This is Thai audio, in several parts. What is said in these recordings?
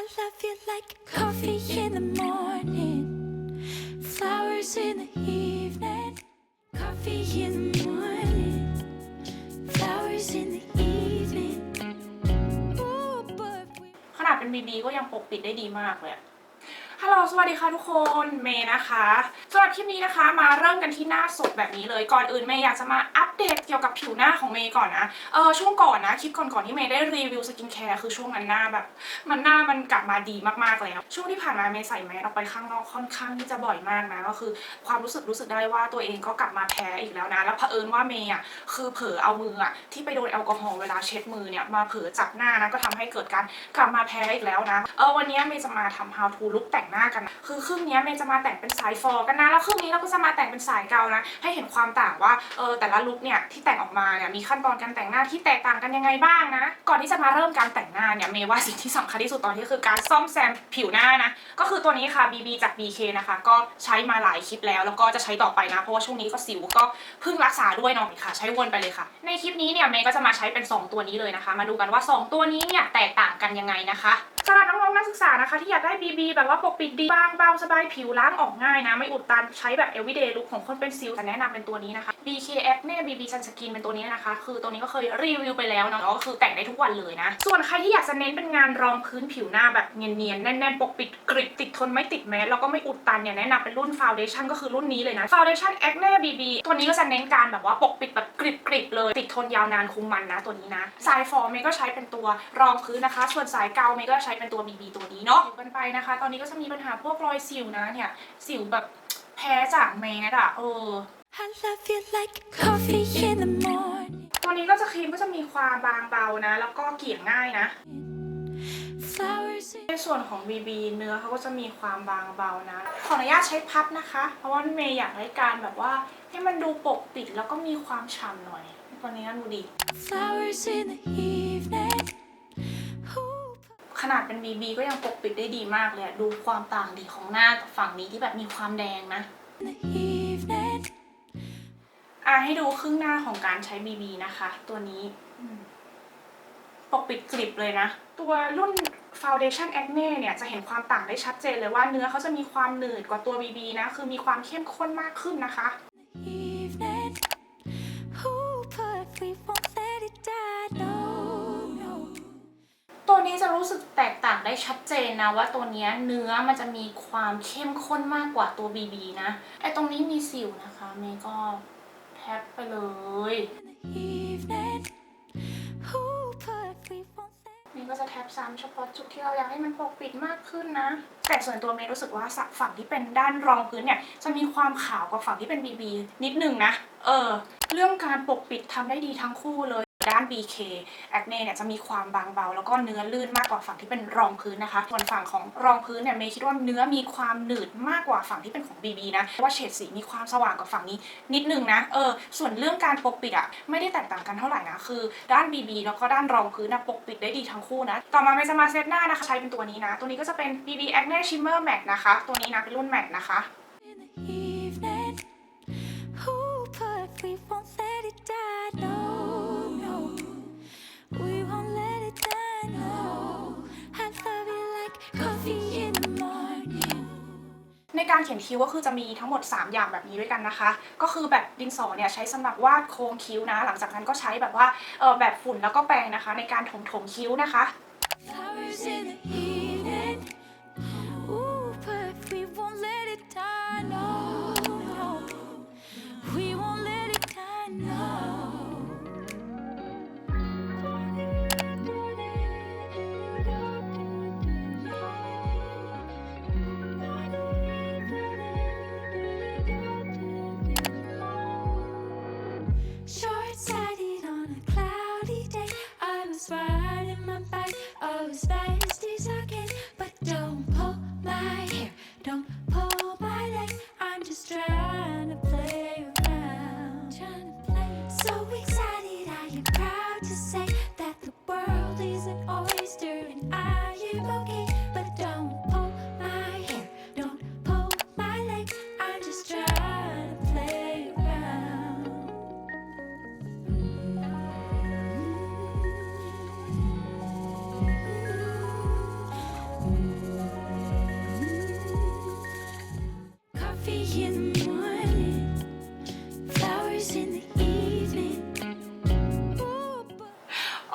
I love you like coffee in the morning, flowers in the evening. Coffee in the morning, flowers in the evening. Ooh, but we ขนาดเป็นบีบีก็ยังปกปิดได้ดีมากเลยอะ ฮัลโหลสวัสดีค่ะทุกคนเมย์นะคะสำหรับคลิปนี้นะคะมาเริ่มกันที่หน้าสดแบบนี้เลยก่อนอื่นเมย์อยากจะมาอัปเดตเกี่ยวกับผิวหน้าของเมย์ก่อนนะเออช่วงก่อนนะคลิปก่อนๆที่เมย์ได้รีวิวสกินแคร์คือช่วงนั้นหน้าแบบ มันหน้ามันกลับมาดีมากๆแล้ว ช่วงที่ผ่านมาเมย์ใส่แมสออกไปข้างนอกค่อนข้างที่จะบ่อยมากนะก็คือความรู้สึกรู้สึกได้ว่าตัวเองก็กลับมาแพ้อีกแล้วนะแล้วเผอิญว่าเมย์อะคือเผลอเอามืออะที่ไปโดนแอลกอฮอล์เวลาเช็ดมือเนี่ยมาเผลอจับหน้านะก็ทำให้เกิดการกลับมาแพ้อีกแล้วนะเออวันนี้เมย์จะมาทำ how to look แต่งหน้ากันนะคือครึ่งนี้เมย์จะมาแต่งเป็นสายฟอกันนะแล้วครึ่งนี้เราก็จะมาแต่งเป็นสายเกานะให้เห็นความต่างว่าเออแต่ละลุคเนี่ยที่แต่งออกมาเนี่ยมีขั้นตอนการแต่งหน้าที่แตกต่างกันยังไงบ้างนะก่อนที่จะมาเริ่มการแต่งหน้าเนี่ยเมย์ว่าสิ่งที่สำคัญที่สุดตอนนี้คือการซ่อมแซมผิวหน้านะก็คือตัวนี้ค่ะ BB จาก BK นะคะก็ใช้มาหลายคลิปแล้ว แล้วก็จะใช้ต่อไปนะเพราะว่าช่วงนี้ก็สิวก็เพิ่งรักษาด้วยเนาะค่ะ ใช้วนไปเลยค่ะ ในคลิปนี้เนี่ยเมย์ก็จะมาใช้เป็น 2 ตัวนี้เลยนะคะ มาดูกันว่า 2 ตัวนี้เนี่ยแตกต่างกันยังไงนะคะำหรับน้องๆนักศึกษานะคะ ที่อยากได้ BB แบบว่าปกปิดดีบางเบาสบายผิวล้างออกง่ายนะ ไม่อุดตันใช้แบบ everyday look ของคนเป็นสิวจะแนะนำเป็นตัวนี้นะคะ BK Acne BB Sunscreen เป็นตัวนี้นะคะ คือตัวนี้ก็เคยรีวิวไปแล้วเนาะก็คือแต่งได้ทุกวันเลยนะ ส่วนใครที่อยากจะเน้นเป็นงานรองพื้นผิวหน้าแบบเนียนๆแน่นๆปกปิดกริบติดทนไม่ติดแมสแล้วก็ไม่อุดตันเนี่ยแนะนำเป็นรุ่น Foundation ก็คือรุ่นนี้เลยนะ Foundation Acne BB ตัวนี้ก็จะเน้นการแบบว่าปกปิดแบบกริบๆเลยติดทนยาวนานคุมมันนะตัวนี้นะสายฟอร์เมก็ใช้เป็นตัวรองพื้นนะคะ ส่วนสายเกาเมก็ใช้เป็นตัว BB ตัวนี้เนาะอยู่กันไปนะคะ ตอนนี้ก็จะมีปัญหาพวกรอยสิวนะเนี่ยสิวแบบแพ้จากแมสอะเออ I love you like coffee in the morning, ตัวนี้ก็จะครีมก็จะมีความบางเบานะ แล้วก็เกลี่ยง่ายนะ flowers in ในส่วนของ BB เนื้อเขาก็จะมีความบางเบานะ ขออนุญาตใช้พับนะคะ เพราะว่าเมย์อยากให้การแบบว่า ให้มันดูปกปิดแล้วก็มีความฉ่ำหน่อยตัวนี้ดูดี flowers in the evening. ขนาดเป็น BB ก็ยังปกปิดได้ดีมากเลยดูความต่างดีของหน้ากับฝั่งนี้ที่แบบมีความแดงนะอะให้ดูครึ่งหน้าของการใช้ BB นะคะ ตัวนี้ปกปิดกริบเลยนะ ตัวรุ่น Foundation Acne เนี่ยจะเห็นความต่างได้ชัดเจนเลยว่าเนื้อเขาจะมีความหนืดกว่าตัว BB นะ คือมีความเข้มข้นมากขึ้นนะคะ แตกต่างได้ชัดเจนนะว่าตัวเนี้ยเนื้อมันจะมีความเข้มข้นมากกว่าตัว BB นะไอตรงนี้มีสิวนะคะเมย์ก็แทบไปเลย In the evening. Ooh, but we won't let เมย์ก็จะแทบซ้ำเฉพาะจุดที่เราอยากให้มันปกปิดมากขึ้นนะ แต่ส่วนตัวเมย์รู้สึกว่าสักฝั่งที่เป็นด้านรองพื้นเนี่ย จะมีความขาวกว่าฝั่งที่เป็น BB นิดนึงนะ เออ เรื่องการปกปิดทำได้ดีทั้งคู่เลย ด้าน BK Acne เนี่ยจะมีความบางเบา แล้วก็เนื้อลื่นมากกว่าฝั่งที่เป็นรองพื้นนะคะ ส่วนฝั่งของรองพื้นเนี่ยเมย์คิดว่าเนื้อมีความหนืดมากกว่าฝั่งที่เป็นของ BB นะเพราะว่าเฉดสีมีความสว่างกว่าฝั่งนี้นิดนึงนะเออส่วนเรื่องการปกปิดอะไม่ได้แตกต่างกันเท่าไหร่นะคือด้าน BB แล้วก็ด้านรองพื้นนะปกปิดได้ดีทั้งคู่นะต่อมาเมย์จะมาเซตหน้านะคะใช้เป็นตัวนี้นะ ตัวนี้ก็จะเป็น BB Acne Shimmer Matte นะคะ ตัวนี้นะเป็นรุ่น Matte นะคะ ในการเขียนคิ้วก็คือจะมีทั้งหมด 3 อย่างแบบนี้ด้วยกันนะคะ ก็คือแบบดินสอเนี่ยใช้สำหรับวาดโครงคิ้วนะ หลังจากนั้นก็ใช้แบบว่าเออแบบฝุ่นแล้วก็แปรงนะคะ ในการถมถมคิ้วนะคะ Flowers in the evening.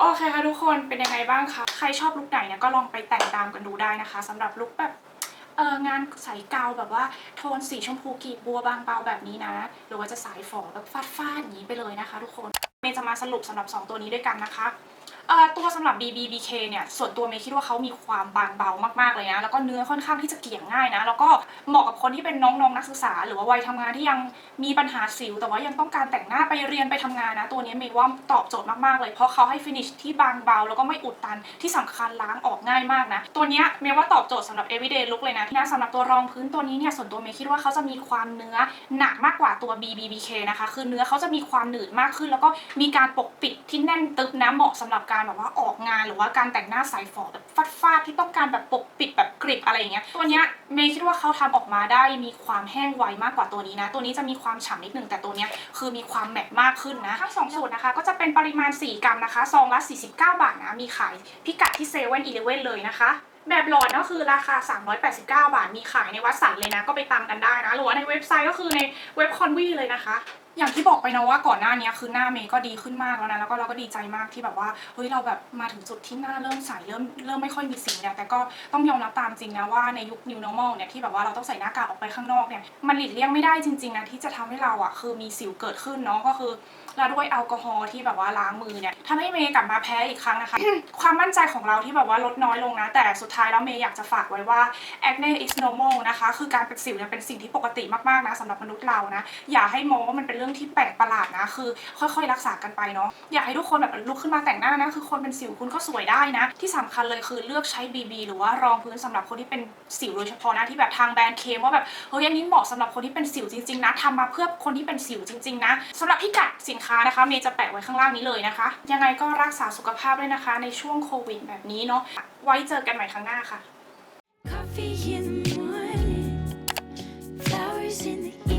อเคค่ะทุกคนเป็นยังไงบ้างคะใครชอบลุคไหนเนี่ยก็ลองไปแต่งตามกันดูได้นะคะสำหรับลุคแบบเอองานใสเกาแบบว่าโทนสีชมพูกีบบัวบางเบาแบบนี้นะ หรือว่าจะสายฝอแบบฟาดฟาดๆอย่างนี้ไปเลยนะคะ ทุกคนเมย์จะมาสรุปสำหรับ 2 ตัวนี้ด้วยกันนะคะ เอ่อตัวสำหรับ BBBK เนี่ยส่วนตัวเมย์คิดว่าเขามีความบางเบามากๆเลยนะ แล้วก็เนื้อค่อนข้างที่จะเกี่ยง่ายนะ แล้วก็เหมาะกับคนที่เป็นน้องๆนักศึกษา หรือว่าวัยทำงานที่ยังมีปัญหาสิว แต่ว่ายังต้องการแต่งหน้าไปเรียนไปทำงานนะ ตัวนี้เมย์ว่าตอบโจทย์มากๆเลย เพราะเขาให้ฟินิชที่บางเบา แล้วก็ไม่อุดตันที่สำคัญล้างออกง่ายมากนะ ตัวเนี้ยเมย์ว่าตอบโจทย์สำหรับ everyday look เลยนะนะสำหรับตัวรองพื้นตัวนี้เนี่ยส่วนตัวเมย์คิดว่าเขาจะมีความเนื้อหนักมากกว่าตัว BBBK นะคะคือเนื้อเขาจะมีความหนืดมากขึ้น แล้วก็มีการปกปิดที่แน่นตึบนะเหมาะสำหรับการแบบว่าออกงานหรือว่าการแต่งหน้าสายฝอแบบฟาดๆที่ต้องการแบบปกปิดแบบกริบอะไรอย่างเงี้ยตัวเนี้ยเมย์คิดว่าเขาทำออกมาได้มีความแห้งไวมากกว่าตัวนี้นะ ตัวนี้จะมีความฉ่ำนิดนึงแต่ตัวเนี้ยคือมีความแมตต์มากขึ้นนะทั้งสองสูตรนะคะ ก็จะเป็นปริมาณ 4 กรัมนะคะซองละ49 บาทนะมีขายพิกัดที่เซเว่นอีเลเว่นเลยนะคะ แบบหลอดก็คือราคา 389 บาท มีขายในวัดสันเลยนะ ก็ไปตามกันได้นะ หรือว่าในเว็บไซต์ก็คือในเว็บคอนวีเลยนะคะ อย่างที่บอกไปนะว่าก่อนหน้านี้คือหน้าเมย์ก็ดีขึ้นมากแล้วนะ แล้วก็เราก็ดีใจมากที่แบบว่า เฮ้ยเราแบบมาถึงจุดที่หน้าเริ่มใสเริ่มเริ่มไม่ค่อยมีสิวเนี่ย แต่ก็ต้องยอมรับตามจริงนะว่าในยุค new normal เนี่ยที่แบบว่าเราต้องใส่หน้ากากออกไปข้างนอกเนี่ย มันหลีกเลี่ยงไม่ได้จริงๆนะที่จะทำให้เราอะคือมีสิวเกิดขึ้นเนาะ ก็คือแล้วด้วยแอลกอฮอล์ที่แบบว่าล้างมือเนี่ยทำให้เมย์กลับมาแพ้อีกครั้งนะคะ ความมั่นใจของเราที่แบบว่าลดน้อยลงนะ แต่สุดท้ายแล้วเมย์อยากจะฝากไว้ว่า acne is normal นะคะ คือการเป็นสิวเนี่ยเป็นสิ่งที่ปกติมากๆนะสำหรับมนุษย์เรานะ อย่าให้มองว่ามันเป็นเรื่องที่แปลกประหลาดนะ คือค่อยๆ รักษากันไปเนาะ อยากให้ทุกคนแบบลุกขึ้นมาแต่งหน้านะ คือคนเป็นสิวคุณก็สวยได้นะ ที่สำคัญเลยคือเลือกใช้ BB หรือว่ารองพื้นสำหรับคนที่เป็นสิวโดยเฉพาะนะที่แบบทางแบรนด์เคมว่าแบบเฮ้ยอันนี้เหมาะสำหรับคนที่เป็นสิวจริงๆนะทำมาเพื่อคนที่เป็นสิวจริงๆนะสำหรับพิกัดสินค้านะคะเมย์จะแปะไว้ข้างล่างนี้เลยนะคะ ยังไงก็รักษาสุขภาพด้วยนะคะ ในช่วงโควิดแบบนี้เนาะไว้เจอกันใหม่ครั้งหน้าค่ะ Coffee in the morning, flowers in the